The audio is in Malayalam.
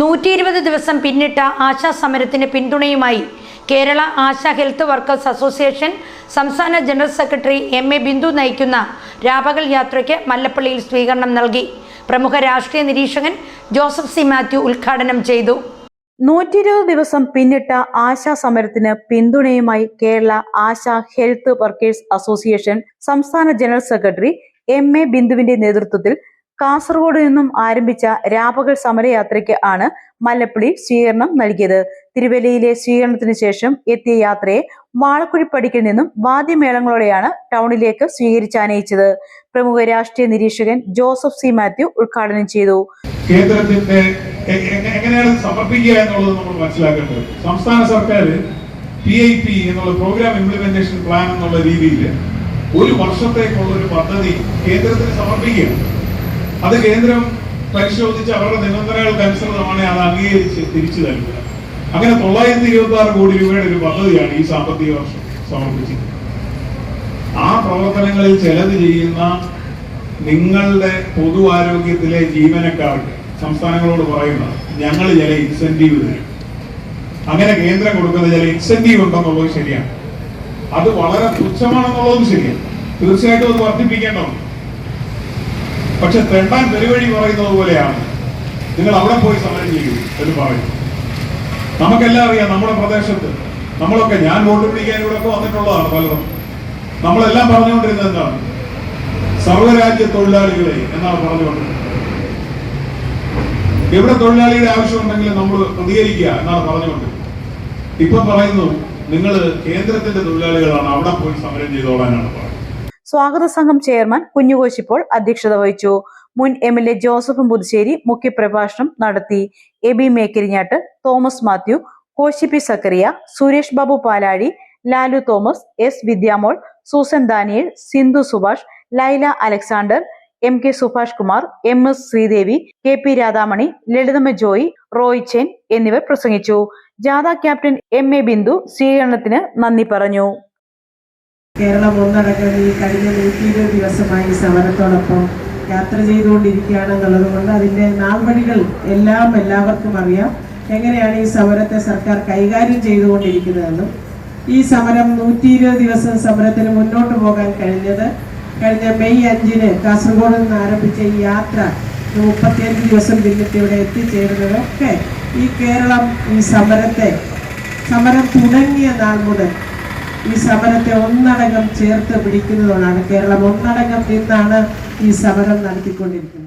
നൂറ്റി ഇരുപത് ദിവസം പിന്നിട്ട ആശാ സമരത്തിന് പിന്തുണയുമായി Kerala Asha health workers association സംസ്ഥാന general secretary M A Bindu നയിക്കുന്ന രാപകൽ യാത്രയ്ക്ക് മല്ലപ്പള്ളിയിൽ സ്വീകരണം നൽകി. പ്രമുഖ രാഷ്ട്രീയ നിരീക്ഷകൻ ജോസഫ് സി മാത്യു ഉദ്ഘാടനം ചെയ്തു. നൂറ്റി ഇരുപത് ദിവസം പിന്നിട്ട ആശാ സമരത്തിന് പിന്തുണയുമായി Kerala Asha health workers association സംസ്ഥാന ജനറൽ സെക്രട്ടറി എം എ ബിന്ദുവിന്റെ നേതൃത്വത്തിൽ കാസർഗോഡ് നിന്നും ആരംഭിച്ച രാപകൽ സമരയാത്രയ്ക്ക് ആണ് മല്ലപ്പള്ളി സ്വീകരണം നൽകിയത്. തിരുവല്ലയിലെ സ്വീകരണത്തിന് ശേഷം എത്തിയ യാത്രയെ വാളക്കുഴിപ്പടിക്കിൽ നിന്നും വാദ്യമേളങ്ങളോടെയാണ് ടൗണിലേക്ക് സ്വീകരിച്ചാനയിച്ചത് പ്രമുഖ രാഷ്ട്രീയ നിരീക്ഷകൻ ജോസഫ് സി മാത്യു ഉദ്ഘാടനം ചെയ്തു. കേന്ദ്രത്തിന്റെ എങ്ങനെയാണ് സമർപ്പിക്കുക എന്നുള്ളത് നമ്മൾ മനസ്സിലാക്കേണ്ടത്. സംസ്ഥാന സർക്കാർ പി ഐ പി എന്നുള്ള പ്രോഗ്രാം ഇംപ്ലിമെന്റേഷൻ പ്ലാൻ എന്നുള്ള രീതിയിൽ ഒരു വർഷത്തേക്കുള്ള ഒരു പദ്ധതി കേന്ദ്രത്തിന് സമർപ്പിക്കുക അത് കേന്ദ്രം പരിശോധിച്ച് അവരുടെ നിബന്ധനകൾക്കനുസൃതമാണ് അത് അംഗീകരിച്ച് തിരിച്ചു നൽകുക അങ്ങനെ തൊള്ളായിരത്തി ഇരുപത്തി ആറ് കോടി രൂപയുടെ ഒരു പദ്ധതിയാണ് ഈ സാമ്പത്തിക വർഷം സമർപ്പിച്ചത് ആ പ്രവർത്തനങ്ങളിൽ ചെലവ് ചെയ്യുന്ന നിങ്ങളുടെ പൊതു ആരോഗ്യത്തിലെ ജീവനക്കാർക്ക് സംസ്ഥാനങ്ങളോട് പറയുന്നത് ഞങ്ങൾ ചില ഇൻസെന്റീവ് തരും. അങ്ങനെ കേന്ദ്രം കൊടുക്കുന്ന ചില ഇൻസെന്റീവ് ഉണ്ടെന്നുള്ളത് ശരിയാണ്. അത് വളരെ തുച്ഛമാണെന്നുള്ളതും ശരിയാണ്. തീർച്ചയായിട്ടും അത് വർദ്ധിപ്പിക്കേണ്ടതുണ്ട്. പക്ഷെ തെണ്ടാൻ പെരുവഴി പറയുന്നത് പോലെയാണ്. നിങ്ങൾ അവിടെ പോയി സമരം ചെയ്യൂ എന്ന് പറയും. നമുക്കെല്ലാം അറിയാം നമ്മുടെ പ്രദേശത്ത് നമ്മളൊക്കെ ഞാൻ വോട്ട് പിടിക്കാൻ ഇവിടെ ഒക്കെ വന്നിട്ടുള്ളതാണ് പലതും. നമ്മളെല്ലാം പറഞ്ഞുകൊണ്ടിരുന്നത് എന്താണ്? സർവരാജ്യ തൊഴിലാളികളെ എന്നാണ് പറഞ്ഞുകൊണ്ടിരുന്നത്. എവിടെ തൊഴിലാളിയുടെ ഉണ്ടെങ്കിൽ നമ്മൾ പ്രതികരിക്കുക എന്നാണ് പറഞ്ഞുകൊണ്ടിരുന്നത്. ഇപ്പൊ പറയുന്നു നിങ്ങൾ കേന്ദ്രത്തിന്റെ തൊഴിലാളികളാണ് അവിടെ പോയി സമരം ചെയ്തോളാനാണ് സ്വാഗത സംഘം ചെയർമാൻ കുഞ്ഞുകോശിപ്പോൾ അധ്യക്ഷത വഹിച്ചു. മുൻ M L A Joseph Puthussery മുഖ്യപ്രഭാഷണം നടത്തി. A B Mekkarinjattu Thomas Mathew Koshy P Zacharia Suresh Babu Palazhi Lalu Thomas S Vidyamol Susan Daniel Sindhu Subhash Laila Alexander M K Subhash Kumar M S Sreedevi K P Radhamani Lalithamma Joy Roy Chen എന്നിവർ പ്രസംഗിച്ചു. ജാഥ ക്യാപ്റ്റൻ എം എ ബിന്ദു സ്വീകരണത്തിന് നന്ദി പറഞ്ഞു. കേരളം ഒന്നടക്കം ഈ കഴിഞ്ഞ നൂറ്റി ഇരുപത് ദിവസമായി സമരത്തോടൊപ്പം യാത്ര ചെയ്തുകൊണ്ടിരിക്കുകയാണെന്നുള്ളത് കൊണ്ട് അതിന്റെ നാൾവഴികൾ എല്ലാം എല്ലാവർക്കും അറിയാം. എങ്ങനെയാണ് ഈ സമരത്തെ സർക്കാർ കൈകാര്യം ചെയ്തുകൊണ്ടിരിക്കുന്നതെന്നും ഈ സമരം നൂറ്റി ഇരുപത് ദിവസം സമരത്തിന് മുന്നോട്ട് പോകാൻ കഴിഞ്ഞത് കഴിഞ്ഞ മെയ് അഞ്ചിന് കാസർഗോഡ് നിന്ന് ആരംഭിച്ച ഈ യാത്ര മുപ്പത്തിയഞ്ച് ദിവസം പിന്നിട്ട് ഇവിടെ എത്തിച്ചേരുന്നതൊക്കെ ഈ കേരളം ഈ സമരത്തെ സമരം തുടങ്ങിയ നാൾ മുതൽ ഈ സമരത്തെ ഒന്നടങ്കം ചേർത്ത് പിടിക്കുന്നതോടാണ് കേരളം. ഒന്നടങ്കം നിന്നാണ് ഈ സമരം നടത്തിക്കൊണ്ടിരിക്കുന്നത്.